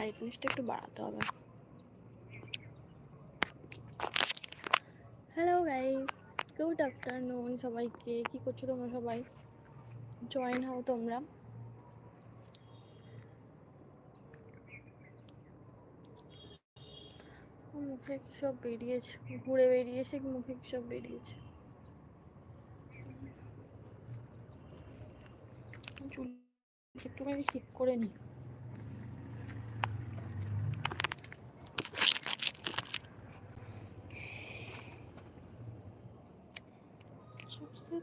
ব্রাইটনেসটা একটু বাড়াতে হবে। হ্যালো গাইস গুড আফটারনুন সবাইকে। কি করছ তোমরা সবাই? জয়েন হও তোমরা। মুখে সব বেরিয়েছে? ঘুরে বেরিয়েছে মুখে কি সব বেরিয়েছে? একটুখানি ঠিক করে নি।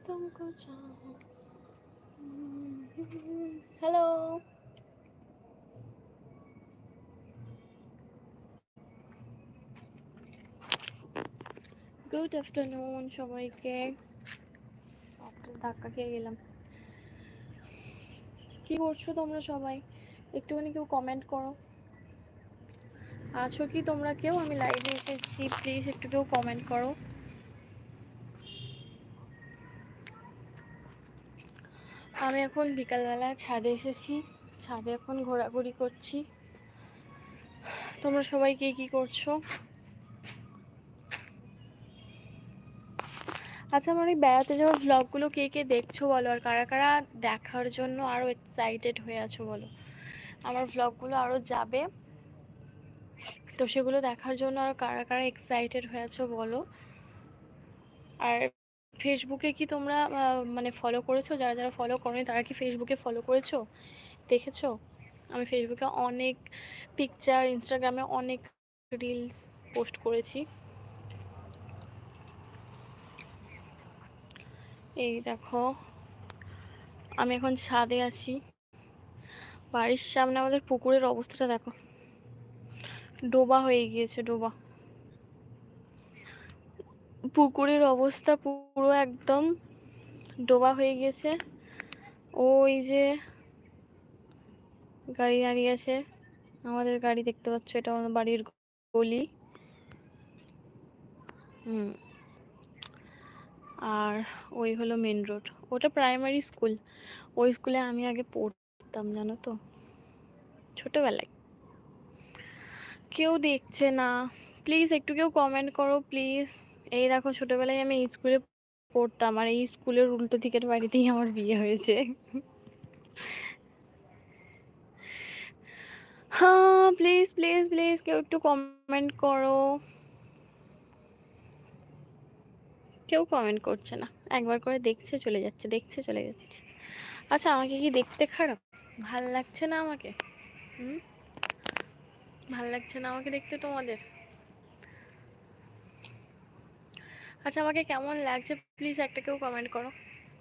तुमको चाहूं হ্যালো গুড আফটারনুন সবাইকে বাপরে, ধাক্কা খেয়ে গেলাম কি করছো তোমরা সবাই একটুখানি কেউ কমেন্ট করো আছো কি তোমরা কেউ আমি লাইভে এসেছি প্লিজ একটু কেউ কমেন্ট করো আমি এখন বিকালবেলা ছাদে এসেছি। ছাদে এখন ঘোরাঘুরি করছি। তোমরা সবাই কে কি করছ? আচ্ছা আমার এই বেড়াতে যাওয়ার ভ্লগগুলো কে কে দেখছ বলো? আর কারা কারা দেখার জন্য আরও এক্সাইটেড হয়ে আছো বলো? আমার ভ্লগগুলো আরও যাবে। তো সেগুলো দেখার জন্য আরও কারা কারা এক্সাইটেড হয়ে আছো বলো? আর ফেসবুকে কি তোমরা মানে ফলো করেছ? যারা যারা ফলো করোনি, তারা কি ফেসবুকে ফলো করেছ? দেখেছ? আমি ফেসবুকে অনেক পিকচার ইনস্টাগ্রামে অনেক রিলস পোস্ট করেছি। এই দেখো, আমি এখন ছাদে আছি। বাড়ির সামনে আমাদের পুকুরের অবস্থাটা দেখো। ডোবা হয়ে গিয়েছে, ডোবা। পুকুরের অবস্থা পুরো একদম ডোবা হয়ে গেছে। ওই যে গাড়ি দাঁড়িয়ে আছে। আমাদের গাড়ি দেখতে পাচ্ছ, এটা আমার বাড়ির গলি। হুম। আর ওই হলো মেন রোড ওটা প্রাইমারি স্কুল ওই স্কুলে আমি আগে পড়তাম, জানো তো? ছোটোবেলায়। কেউ দেখছে না। প্লিজ একটু কেউ কমেন্ট করো প্লিজ এই দেখো ছোটবেলায় আমি স্কুলে পড়তাম আর এই স্কুলের উল্টো দিকের বাড়িতেই আমার বিয়ে হয়েছে। হ্যাঁ প্লিজ প্লিজ প্লিজ কেউ একটু কমেন্ট করো। কেউ কমেন্ট করছে না। একবার করে দেখছে চলে যাচ্ছে, দেখছে চলে যাচ্ছে। আচ্ছা আমাকে কি দেখতে খারাপ? ভালো লাগছে না আমাকে? হুম? ভালো লাগছে না আমাকে দেখতে তোমাদের? আচ্ছা আমাকে কেমন লাগছে? প্লিজ একটা কেউ কমেন্ট করো।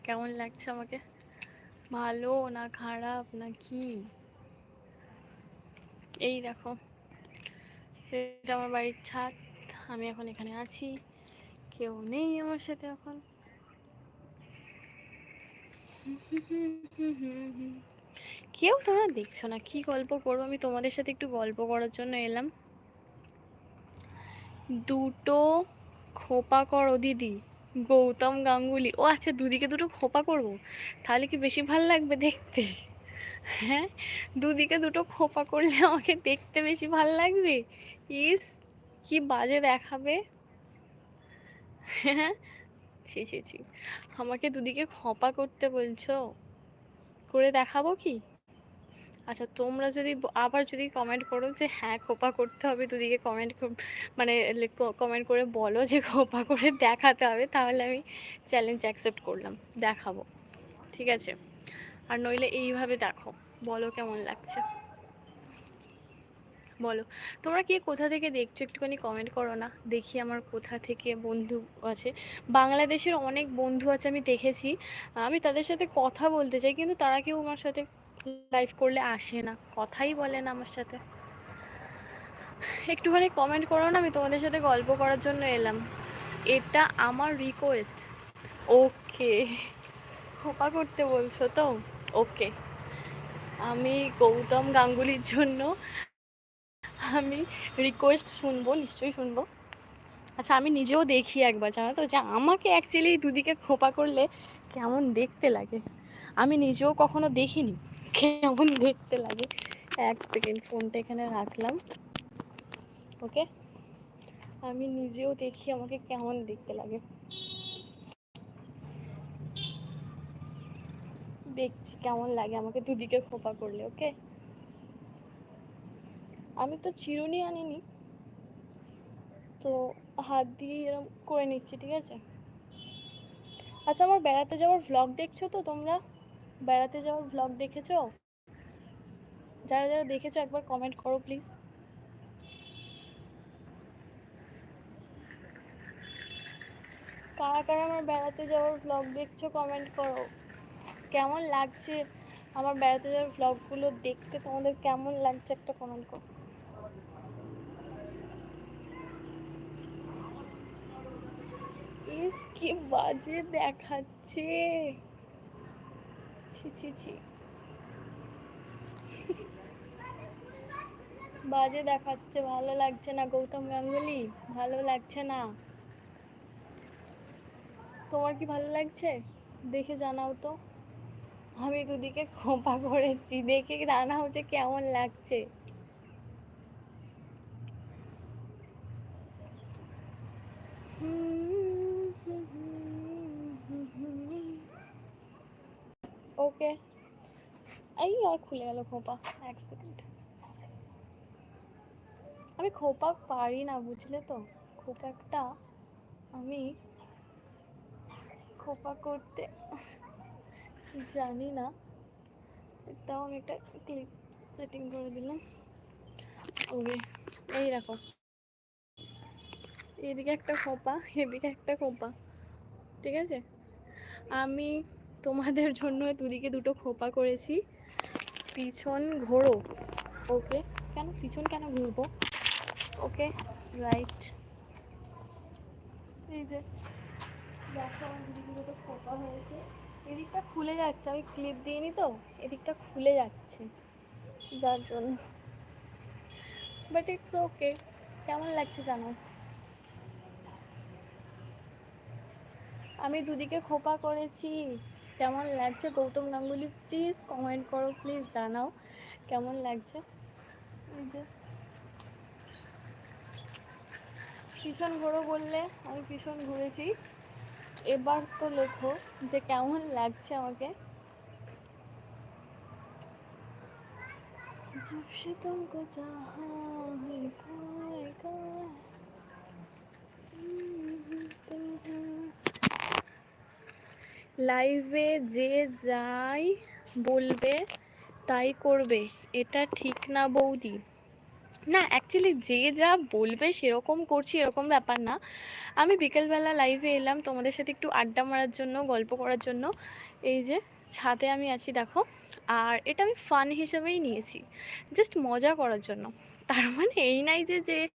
কেমন লাগছে আমাকে? ভালো না খারাপ না কি? এই দেখো। এটা আমার বাড়ির ছাদ। আমি এখন এখানে আছি। কেউ নেই আমার সাথে এখন। কেউ তোমরা দেখছ না? কি গল্প করব? আমি তোমাদের সাথে একটু গল্প করার জন্য এলাম। দুটো খোপা করো, দিদি। গৌতম গাঙ্গুলি। ও আচ্ছা দুদিকে দুটো খোপা করব? তাহলে কি বেশি ভালো লাগবে দেখতে? হ্যাঁ? দুদিকে দুটো খোপা করলে আমাকে দেখতে বেশি ভালো লাগবে? ইস, কি বাজে দেখাবে? হ্যাঁ? ছি ছি ছি। আমাকে দুদিকে খোপা করতে বলছো? করে দেখাবো কি? আচ্ছা তোমরা যদি আবার যদি কমেন্ট করো যে হ্যাঁ খোপা করতে হবে, দুদিকে কমেন্ট মানে কমেন্ট করে বলো যে খোপা করে দেখাতে হবে, তাহলে আমি চ্যালেঞ্জ অ্যাকসেপ্ট করলাম, দেখাবো। ঠিক আছে? আর নইলে এইভাবে দেখো, বলো কেমন লাগছে? বলো। তোমরা কে কোথা থেকে দেখছ? একটুখানি কমেন্ট করো না। দেখি আমার কোথা থেকে বন্ধু আছে। বাংলাদেশের অনেক বন্ধু আছে আমি দেখেছি। আমি তাদের সাথে কথা বলতে চাই, কিন্তু তারা কেউ আমার সাথে লাইভ করলে আসে না। কথাই বলে না আমার সাথে। একটুখানি কমেন্ট করো না, আমি তোমাদের সাথে গল্প করার জন্য এলাম। এটা আমার রিকোয়েস্ট ওকে খোপা করতে বলছো তো? ওকে আমি গৌতম গাঙ্গুলির জন্য আমি রিকোয়েস্ট শুনব, নিশ্চয়ই শুনব। আচ্ছা আমি নিজেও দেখি একবার, জানো তো? যে আমাকে অ্যাকচুয়ালি দুদিকে খোপা করলে কেমন দেখতে লাগে। আমি নিজেও কখনো দেখিনি। কেমন দেখতে লাগে। এক সেকেন্ড ফোনটা এখানে রাখলাম। ওকে আমি নিজেও দেখি আমাকে কেমন দেখতে লাগে। দেখছি কেমন লাগে, আমাকে দুদিকে খোপা করলে ওকে আমি তো চিরুনি আনিনি। তো হাত দিয়ে এরকম করে নিচ্ছি, ঠিক আছে? আচ্ছা আমার বেড়াতে যাওয়ার ভ্লগ দেখছ তো তোমরা? বেড়াতে যাওয়ার ভ্লগ দেখেছ? যারা যারা দেখেছ, একবার কমেন্ট করো প্লিজ কারা কারা আমার বেড়াতে যাওয়ার ভ্লগ দেখছ কমেন্ট করো। কেমন লাগছে আমার বেড়াতে যাওয়ার ভ্লগগুলো দেখতে? তোমাদের কেমন লাগছে একটা কমেন্ট করো। ইস, কি বাজে দেখাচ্ছে। ছি ছি ছি। বাজে দেখাচ্ছে, ভালো লাগছে না, গৌতম গাঙ্গুলি? ভালো লাগছে না। তোমার কি ভালো লাগছে? দেখে জানাও তো। আমি দুদিকে খোপা করেছি, দেখে জানাও যে কেমন লাগছে। ওকে। এই আর খুলে গেল খোপা, এক সেকেন্ড আমি খোপা পারি না, বুঝলে তো? খুব একটা আমি খোপা করতে জানি না। তাও আমি একটা ক্লিপ সেটিং করে দিলাম। ওকে, এই রাখো এদিকে একটা খোপা, এদিকে একটা খোপা, ঠিক আছে? আমি তোমাদের জন্য দুদিকে দুটো খোপা করেছি। পিছন ঘোরো। ওকে, কেন? পিছন কেন ঘুরবো? Okay, right. এই যে, দেখো হয়েছে। এদিকটা খুলে যাচ্ছে, আমি ক্লিপ দিইনি তো। এদিকটা খুলে যাচ্ছে, যার জন্য। বাট ইটস ওকে কেমন লাগছে জানো? আমি দুদিকে খোপা করেছি। কেমন লাগছে গৌতম গাঙ্গুলি প্লিজ কমেন্ট করো প্লিজ জানাও কেমন লাগছে এই যে পিছন ঘোরো বললে আমি পিছন ঘুরেছি এবার তো লেখো যে কেমন লাগছে আমাকে जब से तुमको चाहा है লাইভে যে যাই বলবে, তাই করবে। এটা ঠিক না, বৌদি? না অ্যাকচুয়ালি যে যা বলবে, সেরকম করছি, এরকম ব্যাপার না। আমি বিকেলবেলা লাইভে এলাম তোমাদের সাথে একটু আড্ডা মারার জন্য, গল্প করার জন্য। এই যে, ছাদে আমি আছি, দেখো। আর এটা আমি ফান হিসেবেই নিয়েছি জাস্ট মজা করার জন্য। তার মানে এই নাই যে যে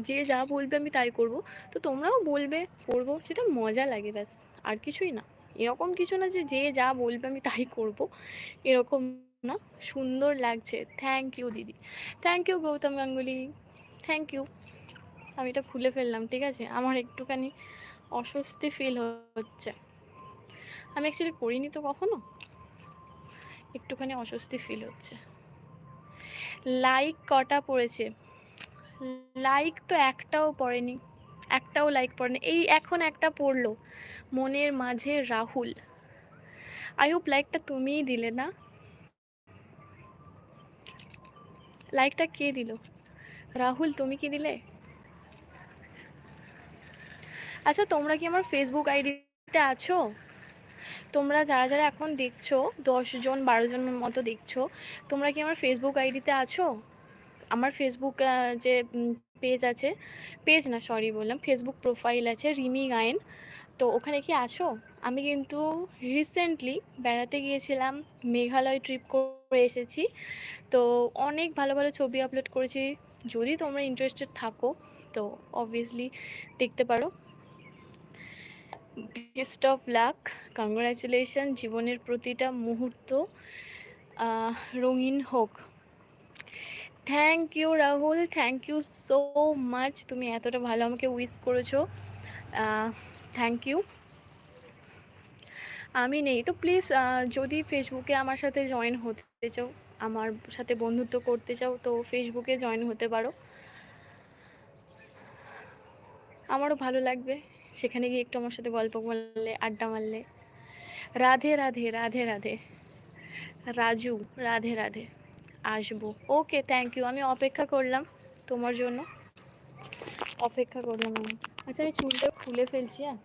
যে যা বলবে আমি তাই করব। তো তোমরাও বলবে, করব, সেটা মজা লাগে, ব্যাস। আর কিছুই না। এরকম কিছু না যে যে যা বলবে আমি তাই করব, এরকম না। সুন্দর লাগছে। থ্যাংক ইউ দিদি। Thank you Gautam Ganguly. Thank you আমি এটা খুলে ফেললাম, ঠিক আছে? আমার একটুখানি অস্বস্তি ফিল হচ্ছে। আমি অ্যাকচুয়ালি করিনি তো কখনো? একটুখানি অস্বস্তি ফিল হচ্ছে। লাইক কটা পড়েছে? লাইক তো একটাও পড়েনি। একটাও লাইক পড়েনি। এই এখন একটা পড়ল। মনের মাঝে রাহুল। আই হোপ লাইকটা তুমিই দিলে না। লাইকটা কে দিল? রাহুল, তুমি কি দিলে? আচ্ছা তোমরা কি আমার ফেসবুক আইডিতে আছো? তোমরা যারা যারা এখন দেখছ দশজন বারো জনের মতো দেখছ, তোমরা কি আমার ফেসবুক আইডিতে আছো? আমার ফেসবুক যে পেজ আছে পেজ না সরি বললাম ফেসবুক প্রোফাইল আছে, রিমি গায়েন। তো ওখানে কি আছো? আমি কিন্তু রিসেন্টলি বেড়াতে গিয়েছিলাম, মেঘালয় ট্রিপ করে এসেছি। তো অনেক ভালো ভালো ছবি আপলোড করেছি। যদি তোমরা ইন্টারেস্টেড থাকো, তো অবভিয়াসলি দেখতে পারো। বেস্ট অফ লাক কংগ্রাচুলেশন জীবনের প্রতিটা মুহূর্ত রঙিন হোক। Thank you Rahul thank you so much তুমি এতটা ভালো আমাকে উইশ করেছ। থ্যাংক ইউ আমি নেই। তো প্লিজ যদি ফেসবুকে আমার সাথে জয়েন হতে চাও, আমার সাথে বন্ধুত্ব করতে চাও, তো ফেসবুকে জয়েন হতে পারো। আমারও ভালো লাগবে। সেখানে গিয়ে একটু আমার সাথে গল্প করলে, আড্ডা মারলে। রাধে রাধে রাধে রাধে। রাজু, রাধে রাধে। আসব। ওকে থ্যাংক ইউ আমি অপেক্ষা করলাম তোমার জন্য। অপেক্ষা করলাম আমি। আচ্ছা আমি চুলটা খুলে ফেলছি হ্যাঁ?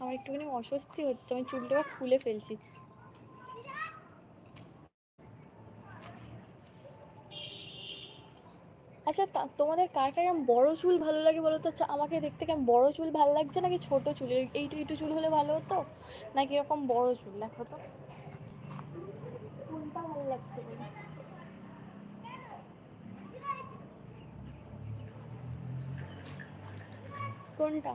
আমার একটুখানি অস্বস্তি হচ্ছে আমি চুলটা খুলে ফেলছি। আচ্ছা তা তোমাদের কার কার বড় চুল ভালো লাগে বলো তো? আচ্ছা, আমাকে দেখতে কেমন বড় চুল ভালো লাগছে নাকি ছোট চুল? এইটু এইটু চুল হলে ভালো হতো? নাকি এরকম বড় চুল দেখো তো। চুলটা ভালো লাগছে। কোনটা?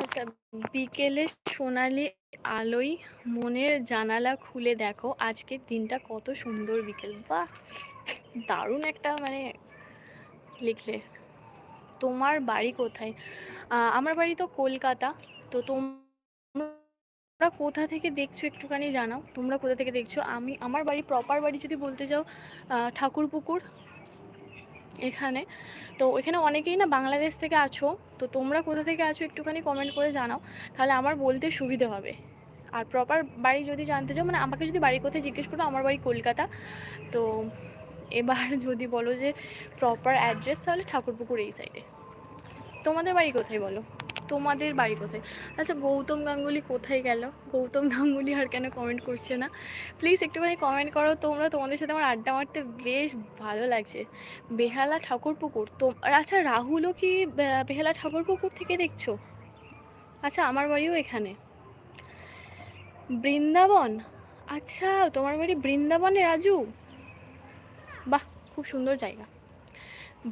আচ্ছা বিকেলে সোনালি আলোয় মনের জানালা খুলে দেখো, আজকের দিনটা কত সুন্দর বিকেল। বা দারুণ একটা মানে লিখলে। তোমার বাড়ি কোথায়? আমার বাড়ি তো কলকাতা, তো তোমরা কোথা থেকে দেখছ একটুখানি জানাও। তোমরা কোথা থেকে দেখছ? আমি, আমার বাড়ি প্রপার বাড়ি যদি বলতে যাও ঠাকুরপুকুর এখানে। তো এখানে অনেকেই না বাংলাদেশ থেকে আছো। তো তোমরা কোথা থেকে আছো একটুখানি কমেন্ট করে জানাও। তাহলে আমার বলতে সুবিধে হবে। আর প্রপার বাড়ি যদি জানতে চাও মানে আমাকে যদি বাড়ি কোথায় জিজ্ঞেস করো, আমার বাড়ি কলকাতা। তো এবার যদি বলো যে প্রপার অ্যাড্রেস তাহলে ঠাকুরপুকুর এই সাইডে তোমাদের বাড়ি কোথায় বলো? তোমাদের বাড়ি কোথায়? আচ্ছা গৌতম গাঙ্গুলি কোথায় গেল? গৌতম গাঙ্গুলি আর কেন কমেন্ট করছে না? প্লিজ একটুখানি কমেন্ট করো, তোমরা তোমাদের সাথে আমার আড্ডা মারতে বেশ ভালো লাগছে। বেহালা ঠাকুর পুকুর তো আচ্ছা রাহুলও কি বেহালা ঠাকুর পুকুর থেকে দেখছ? আচ্ছা আমার বাড়িও এখানে। বৃন্দাবন? আচ্ছা তোমার বাড়ি বৃন্দাবনে, রাজু? বাহ, খুব সুন্দর জায়গা।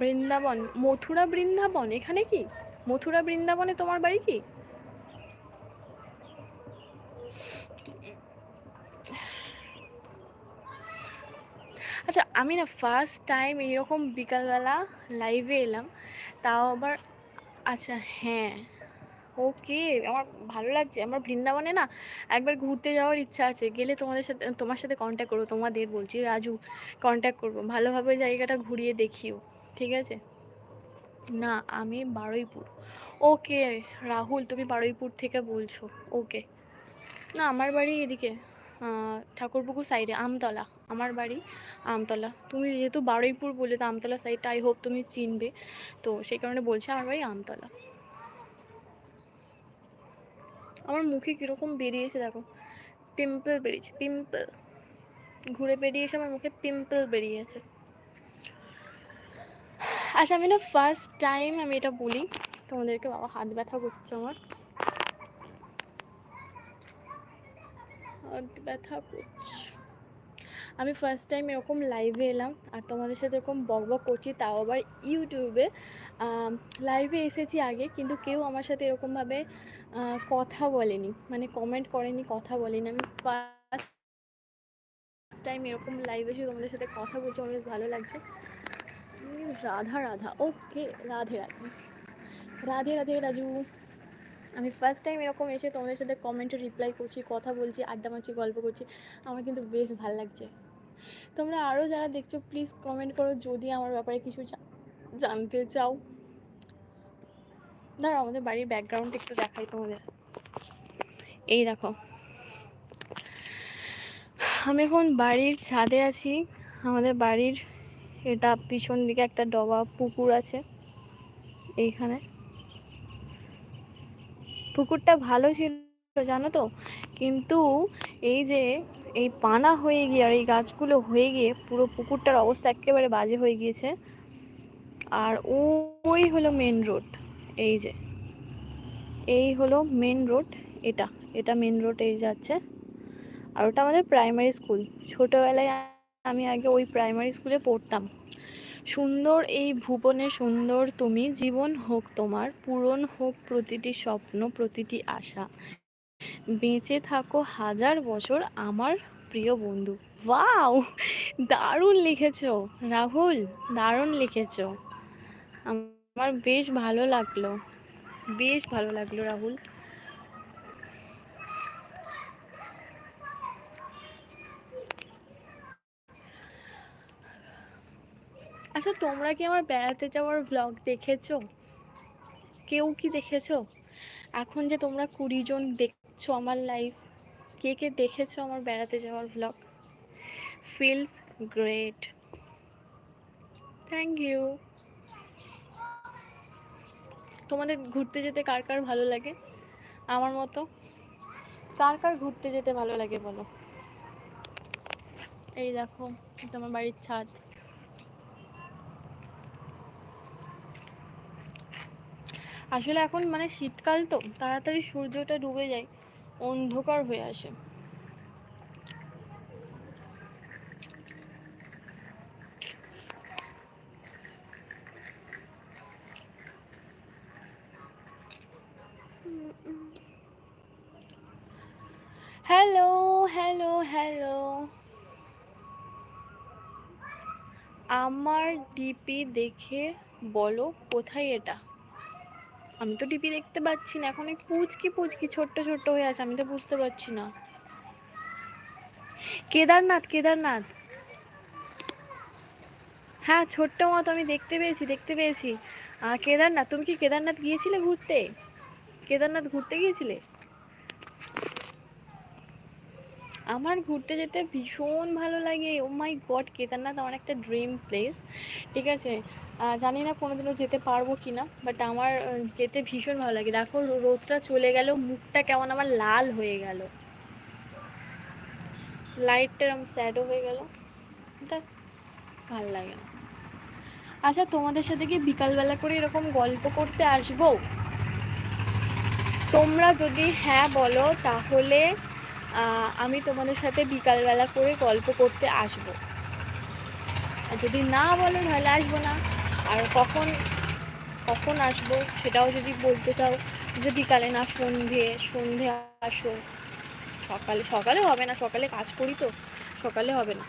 বৃন্দাবন, মথুরা বৃন্দাবন, এখানে কি? মথুরা বৃন্দাবনে তোমার বাড়ি কি? আচ্ছা আমি না ফার্স্ট টাইম এইরকম বিকালবেলা লাইভে এলাম, তাও আবার আচ্ছা হ্যাঁ ওকে আমার ভালো লাগছে, আমার বৃন্দাবনে না একবার ঘুরতে যাওয়ার ইচ্ছা আছে, গেলে তোমাদের সাথে, তোমার সাথে কন্ট্যাক্ট করব, তোমাদের বলছি, রাজু কন্ট্যাক্ট করব, ভালোভাবে জায়গাটা ঘুরিয়ে দেখিও, ঠিক আছে? না, আমি বারুইপুর। ওকে, রাহুল, তুমি বারুইপুর থেকে বলছো। ওকে। না, আমার বাড়ি এদিকে ঠাকুরপুকুর সাইডে, আমতলা। আমার বাড়ি আমতলা। তুমি যেহেতু বারুইপুর বলে তো আমতলা সাইডটা আই হোপ তুমি চিনবে। তো সেই কারণে বলছি আমার বাড়ি আমতলা। আমার মুখে কীরকম বেরিয়েছে দেখো। পিম্পল বেরিয়েছে পিম্পল ঘুরে বেরিয়েছে আমার মুখে পিম্পল বেরিয়েছে। আচ্ছা আমি না ফার্স্ট টাইম আমি এটা বলি। তোমাদেরকে বাবা, হাত ব্যথা করছে আমার। হাত ব্যথা করছে। আমি ফার্স্ট টাইম এরকম লাইভে এলাম, আর তোমাদের সাথে এরকম বক বক করছি, তাও আবার ইউটিউবে লাইভে এসেছি আগে, কিন্তু কেউ আমার সাথে এরকমভাবে কথা বলেনি। মানে কমেন্ট করেনি, কথা বলেনি। আমি ফার্স্ট টাইম এরকম লাইভে এসে তোমাদের সাথে কথা বলছি বেশ ভালো লাগছে। রাধা রাধা ওকে রাধে রাধে রাধে রাধে রাজু আমি ফার্স্ট টাইম এরকম এসে তোমাদের সাথে কমেন্টে রিপ্লাই করছি, কথা বলছি, আড্ডা মারছি, গল্প করছি। আমার কিন্তু বেশ ভালো লাগছে। তোমরা আরও যারা দেখছ প্লিজ কমেন্ট করো। যদি আমার ব্যাপারে কিছু জানতে চাও। ধরো আমাদের বাড়ির ব্যাকগ্রাউন্ড একটু দেখাই তোমাদের। এই দেখো। আমি এখন বাড়ির ছাদে আছি। আমাদের বাড়ির এটা পিছন দিকে একটা ডবা পুকুর আছে এইখানে। পুকুরটা ভালো ছিল জানো তো? কিন্তু এই যে এই পানা হয়ে গিয়ে আর এই গাছগুলো হয়ে গিয়ে পুরো পুকুরটার অবস্থা একেবারে বাজে হয়ে গিয়েছে। আর ওই হলো মেন রোড এই যে। এই হলো মেন রোড এটা। এটা মেন রোড এই যাচ্ছে। আর ওটা আমাদের প্রাইমারি স্কুল ছোটোবেলায় আমি আগে ওই প্রাইমারি স্কুলে পড়তাম। সুন্দর এই ভুবনে সুন্দর তুমি, জীবন হোক তোমার, পূরণ হোক প্রতিটি স্বপ্ন, প্রতিটি আশা। বেঁচে থাকো হাজার বছর আমার প্রিয় বন্ধু। ওয়াও! দারুণ লিখেছ, রাহুল, দারুণ লিখেছ। আমার বেশ ভালো লাগল, বেশ ভালো লাগল রাহুল। আচ্ছা তোমরা কি আমার বেড়াতে যাওয়ার ভ্লগ দেখেছ? কেউ কি দেখেছ? এখন যে তোমরা কুড়ি জন দেখছ আমার লাইফ কে কে দেখেছ আমার বেড়াতে যাওয়ার vlog feels great thank you তোমাদের ঘুরতে যেতে কার কার ভালো লাগে? আমার মতো। কার কার ঘুরতে যেতে ভালো লাগে বলো? এই দেখো আমার বাড়ির ছাদ। আসলে এখন মানে শীতকাল তো, তাড়াতাড়ি সূর্যটা ডুবে যায়, অন্ধকার হয়ে আসে। Hello hello hello. আমার ডিপি দেখে বলো কোথায় এটা? আমি তো টিভি দেখতে পাচ্ছি না। এখন পুচকি পুচকি ছোট্ট ছোট্ট হয়ে আছে, আমি তো বুঝতে পারছি না। কেদারনাথ কেদারনাথ। হ্যাঁ ছোট্ট মতো আমি দেখতে পেয়েছি দেখতে পেয়েছি। কেদারনাথ, তুমি কি কেদারনাথ গিয়েছিলে ঘুরতে? কেদারনাথ ঘুরতে গিয়েছিলে? আমার ঘুরতে যেতে ভীষণ ভালো লাগে। ও মাই গড কেদারনাথ আমার একটা ড্রিম প্লেস ঠিক আছে? জানি না কোনোদিনও যেতে পারব কি না বাট আমার যেতে ভীষণ ভালো লাগে। দেখো রোদটা চলে গেল, মুখটা কেমন আমার লাল হয়ে গেল। লাইটটা এরকম স্যাডও হয়ে গেল। ভালো লাগে না। আচ্ছা তোমাদের সাথে কি বিকালবেলা করে এরকম গল্প করতে আসব? তোমরা যদি হ্যাঁ বলো, তাহলে আমি তোমাদের সাথে বিকালবেলা করে গল্প করতে আসব। আর যদি না বলো, তাহলে আসব না। আর কখন কখন আসব সেটাও যদি বলতে চাও, যে বিকালে না, সন্ধে সন্ধে আসো। সকালে সকালে হবে না, সকালে কাজ করি তো, সকালে হবে না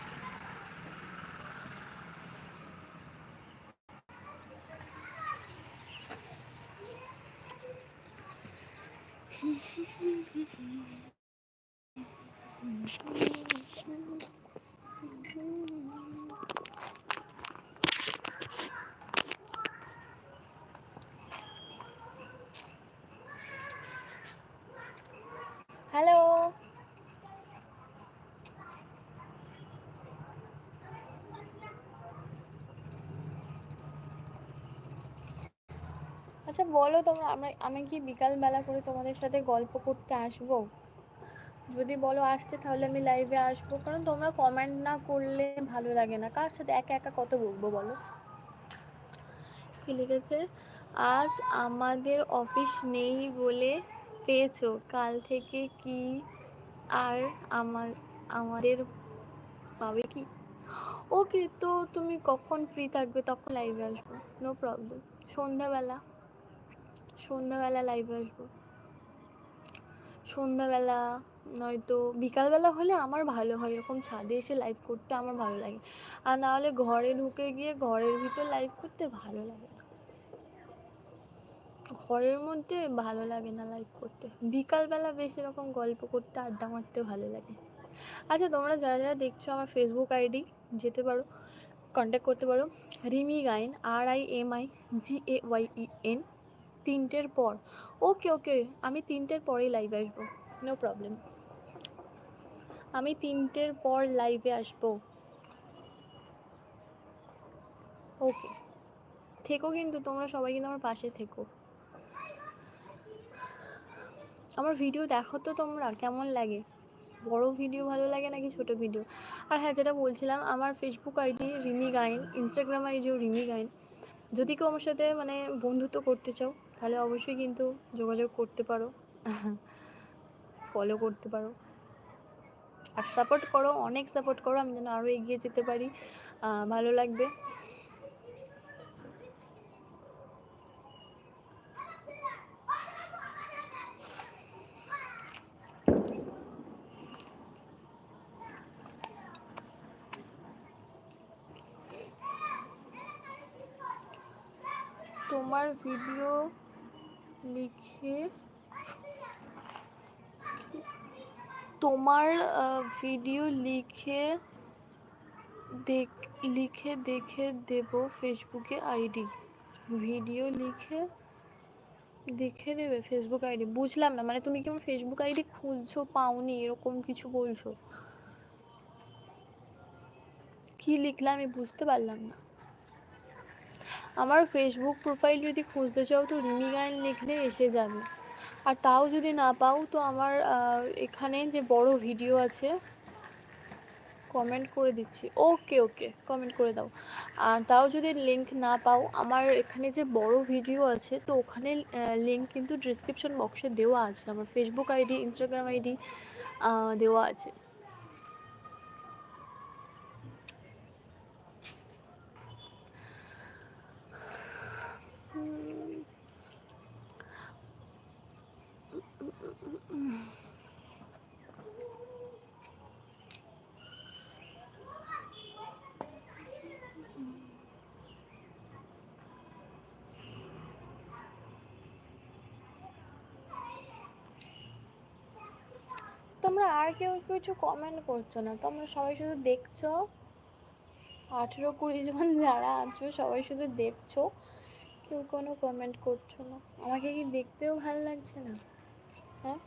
হ্যালো আচ্ছা বলো তোমরা আমরা আমি কি বিকালবেলা করে তোমাদের সাথে গল্প করতে আসব? যদি বলো আসতে, তাহলে আমি লাইভে আসব। কারণ তোমরা কমেন্ট না করলে ভালো লাগে না। কার সাথে একা একা কত বলব বলো? কি লিখেছে? আজ আমাদের অফিস নেই বলে পেয়েছ। কাল থেকে কি আর আমার, আমাদের পাবে কি? ওকে তো তুমি কখন ফ্রি থাকবে তখন লাইভে আসব। নো প্রবলেম সন্ধ্যাবেলা। সন্ধ্যাবেলা লাইভে আসব। সন্ধ্যাবেলা নয়তো বিকালবেলা হলে আমার ভালো হয়, এরকম ছাদে এসে লাইভ করতে আমার ভালো লাগে। আর না হলে ঘরে ঢুকে গিয়ে ঘরের ভিতর লাইভ করতে ভালো লাগে না। ঘরের মধ্যে ভালো লাগে না লাইভ করতে। বিকালবেলা বেশ এরকম গল্প করতে, আড্ডা মারতে ভালো লাগে। আচ্ছা তোমরা যারা যারা দেখছ আমার ফেসবুক আইডি যেতে পারো কন্ট্যাক্ট করতে পারো। Rimi Gain R I M I G A Y E N তিনটের পর। ওকে ওকে আমি তিনটের পরেই লাইভে আসব। নো প্রবলেম আমি তিনটের পর লাইভে আসব। ওকে থেকো কিন্তু, তোমরা সবাই কিন্তু আমার পাশে থেকো। আমার ভিডিও দেখো তো তোমরা, কেমন লাগে? বড় ভিডিও ভালো লাগে নাকি ছোট ভিডিও আর হ্যাঁ যেটা বলছিলাম, আমার Facebook ID Rimi Gain Instagram আইডিও রিমি গাইন। যদি কেউ আমার সাথে মানে বন্ধুত্ব করতে চাও তাহলে অবশ্যই কিন্তু যোগাযোগ করতে পারো। ফলো করতে পারো। আর সাপোর্ট করো, অনেক সাপোর্ট করো, আমি যেন আরও এগিয়ে যেতে পারি। ভালো লাগবে তোমার ভিডিও লিখে তোমার ভিডিও লিখে দেখ, লিখে দেখে দেব ফেসবুকে আইডি ভিডিও লিখে দেখে দেবে ফেসবুক আইডি বুঝলাম না মানে তুমি কি আমার ফেসবুক আইডি খুঁজছো পাওনি, এরকম কিছু বলছো? কি লিখলাম আমি বুঝতে পারলাম না। আমার ফেসবুক প্রোফাইল যদি খুঁজতে চাও তো রিমি গাইন লিখলে এসে যাবে। আর তাও যদি না পাও, তো আমার এখানে যে বড় ভিডিও আছে কমেন্ট করে দিচ্ছি। ওকে ওকে কমেন্ট করে দাও। আর তাও যদি লিঙ্ক না পাও, আমার এখানে যে বড় ভিডিও আছে, তো ওখানে লিঙ্ক কিন্তু ডিসক্রিপশন বক্সে দেওয়া আছে। আমার ফেসবুক আইডি ইনস্টাগ্রাম আইডি দেওয়া আছে। তোমরা আর কেউ কিছু কমেন্ট করছ না। তোমরা সবাই শুধু দেখছ। আঠেরো কুড়ি জন যারা আছো, সবাই শুধু দেখছ। কেউ কোনো কমেন্ট করছ না। আমাকে কি দেখতেও ভালো লাগছে না? হ্যাঁ?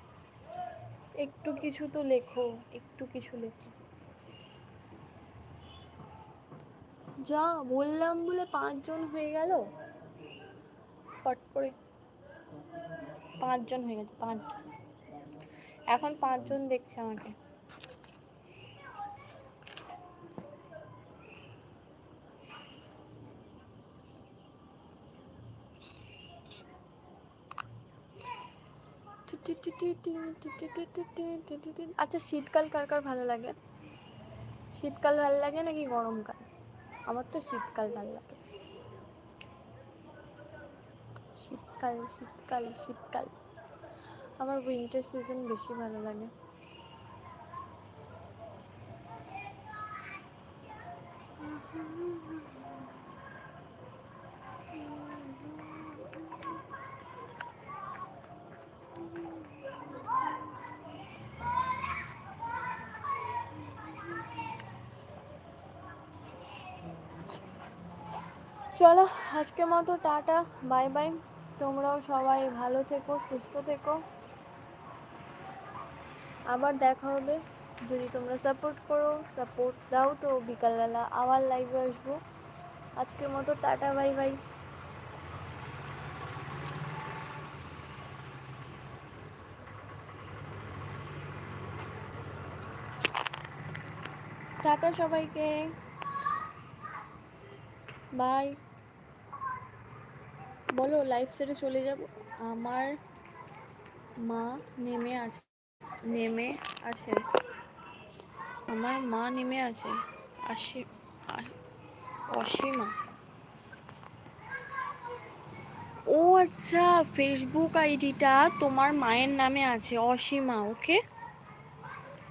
একটু কিছু তো লেখো, একটু কিছু লেখো। যা বললাম বলে পাঁচজন হয়ে গেল? ফট করে। পাঁচজন হয়ে গেছে পাঁচজন এখন পাঁচজন দেখছে আমাকে। আচ্ছা শীতকাল কার কার ভালো লাগে? শীতকাল ভালো লাগে নাকি গরমকাল? আমার তো শীতকাল ভালো লাগে। শীতকাল শীতকাল শীতকাল। আমার উইন্টার সিজন বেশি ভালো লাগে। চলো, আজকের মতো টাটা বাই বাই তোমরাও সবাই ভালো থেকো, সুস্থ থেকো। আবার দেখা হবে। যদি তোমরা সাপোর্ট করো সাপোর্ট দাও তো বিকালবেলা আবার লাইভে আসব। আজকের মতো টাটা বাই বাই টাটা সবাইকে। বাই বলো লাইভ সেটে চলে যাব? আমার মা নেমে আছে। নেমে আছে। আমার মা নেমে আছে। আসি অসীমা। ও আচ্ছা ফেসবুক আইডিটা তোমার মায়ের নামে আছে, অসীমা, ওকে?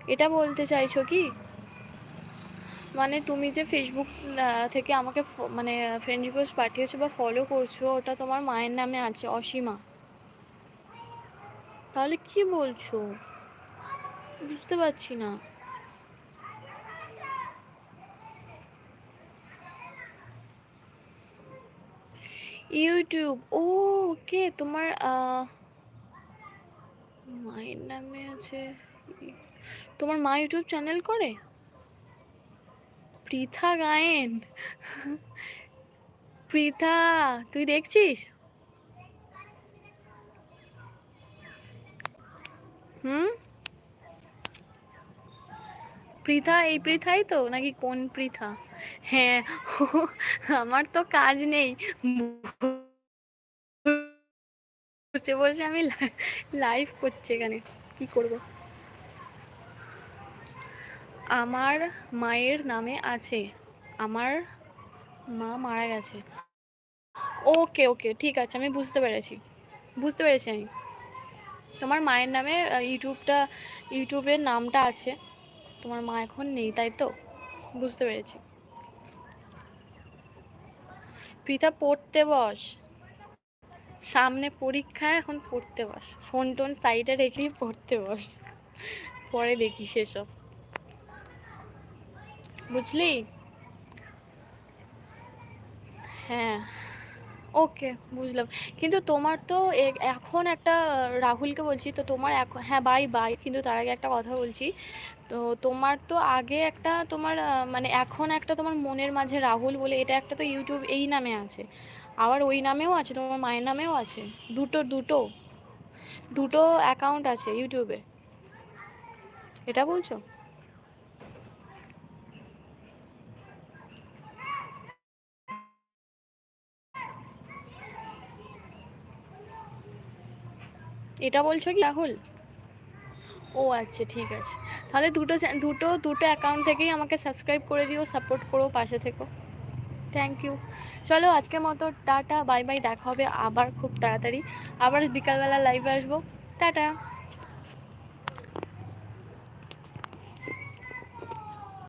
এটা বলতে চাইছো কি? মানে তুমি যে ফেসবুক থেকে আমাকে মানে ফ্রেন্ড রিকোয়েস্ট পাঠিয়েছো বা ফলো করছ, ওটা তোমার মায়ের নামে আছে, অসীমা। তাহলে কি বলছো? বুঝতে পারছি না। ইউটিউব, ও, ওকে, তোমার মায়ের নামে আছে। তোমার মা ইউটিউব চ্যানেল করে? পৃথা গায়েন। পৃথা, তুই দেখছিস? হুম? পৃথা, এই পৃথাই তো? নাকি কোন পৃথা? হ্যাঁ আমার তো কাজ নেই। বসে বসে আমি লাইভ করছি এখানে। কি করব? আমার মায়ের নামে আছে। আমার মা মারা গেছে। ওকে ওকে, ঠিক আছে, আমি বুঝতে পেরেছি। বুঝতে পেরেছি আমি। তোমার মায়ের নামে ইউটিউবটা, ইউটিউবের নামটা আছে। তোমার মা এখন নেই, তাই তো? বুঝতে পেরেছি। পৃথা পড়তে বস। সামনে পরীক্ষা, এখন পড়তে বস। ফোন টোন সাইডে রেখেই পড়তে বস। পরে দেখি সেসব। বুঝলি? হ্যাঁ। ওকে বুঝলাম। কিন্তু তোমার তো এখন একটা, রাহুলকে বলছি, তো তোমার এখন হ্যাঁ বাই বাই কিন্তু তার আগে একটা কথা বলছি। তো তোমার তো আগে একটা তোমার মানে এখন একটা তোমার মনের মাঝে রাহুল বলে, এটা একটা তো ইউটিউব এই নামে আছে। আবার ওই নামেও আছে, তোমার মায়ের নামেও আছে। দুটো দুটো দুটো অ্যাকাউন্ট আছে ইউটিউবে এটা বলছো? এটা বলছো কি, রাহুল? ও আচ্ছা ঠিক আছে। তাহলে দুটো দুটো দুটো অ্যাকাউন্ট থেকেই আমাকে সাবস্ক্রাইব করে দিও সাপোর্ট করো, পাশে থেকো। থ্যাংক ইউ চলো, আজকের মতো টাটা বাই বাই দেখা হবে আবার খুব তাড়াতাড়ি। আবার বিকালবেলা লাইভে আসব। টাটা।